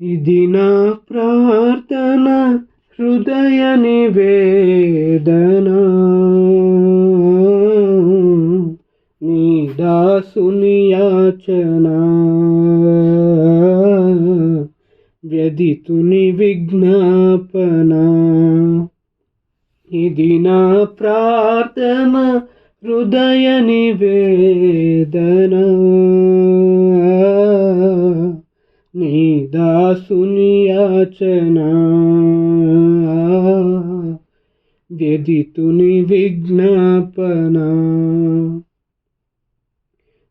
ఇది నా ప్రార్థన హృదయ నివేదన. నీ దాసుని యాచన. వ్యధితుని విజ్ఞాపన. ఇది నా ప్రార్థన హృదయ నివేదన. దాసుని యాచన. వ్యధితుని విజ్ఞాపన.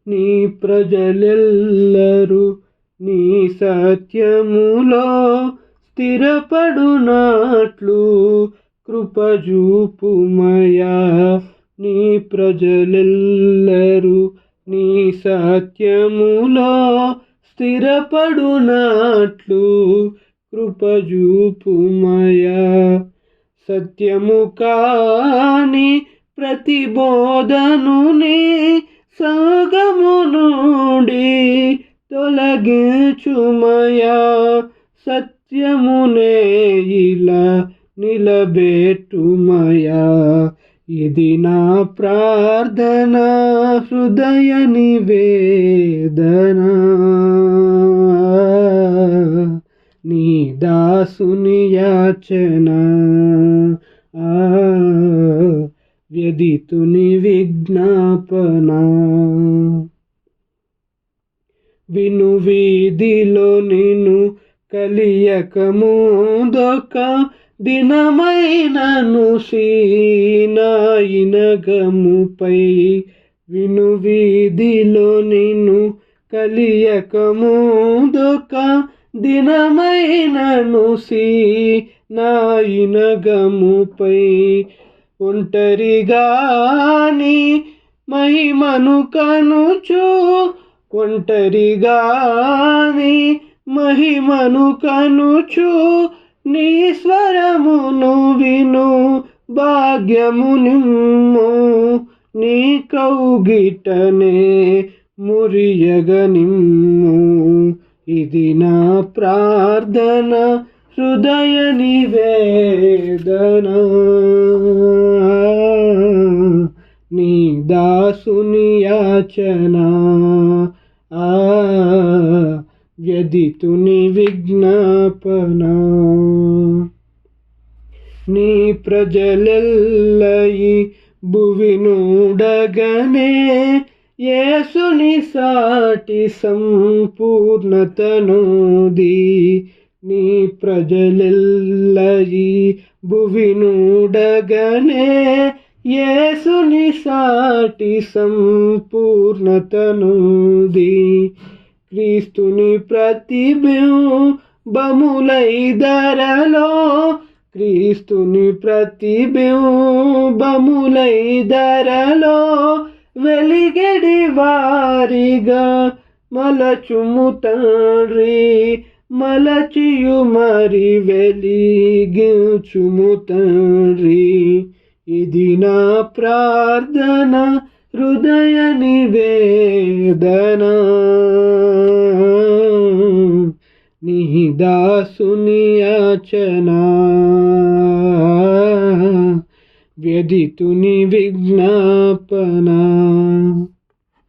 నీ ప్రజలెల్లరూ నీ సత్యములో స్థిరపడునాట్లు. కృపజూపుమయా నీ ప్రజలెల్లరూ నీ సత్యములో స్థిరపడునాట్లు కృపజూపుమయా. సత్యము కాని ప్రతిబోధనుని సాగము నుండి తొలగించుమయా. సత్యమునే ఇలా నిలబెట్టుమయా. ఇది నా ప్రార్థన హృదయ నివేదనా. దాసుని యాచన ఆ వ్యధితుని విజ్ఞాపన. విను వీధిలో నిన్ను కలియకముదొక దినమైనను సీనాయినగముపై విను వీధిలో నిన్ను కలియకముదొక దినమైనను సీనాయినగముపై ఒంటరిగాని మహిమను కనుచు ఒంటరిగాని మహిమను కనుచు నీ స్వరమును విను భాగ్యము నిమ్ము నీ కౌగిటనే మురియగ నిమ్ము. ఇది నా ప్రార్థన హృదయ నివేదన. నీ దాసుని యాచన ఆ వ్యధితుని విజ్ఞాపన. నీ ప్రజలెల్లయి భువినుడగనే యేసుని సాటి సంపూర్ణతనుది. నీ ప్రజలెల్లయి భువినుడగనే యేసుని సాటి సంపూర్ణతనుది. క్రీస్తుని ప్రతిబింబములై ధరలో క్రీస్తుని ప్రతిబింబములై ధరలో వెలిగడి వారిగా మలచుము తండ్రి మలచియు మరి వెలిగించుము తండ్రి. ఇది నా ప్రార్థన హృదయ నివేదన. నీ దాసుని व्यधितु निविज्ञापना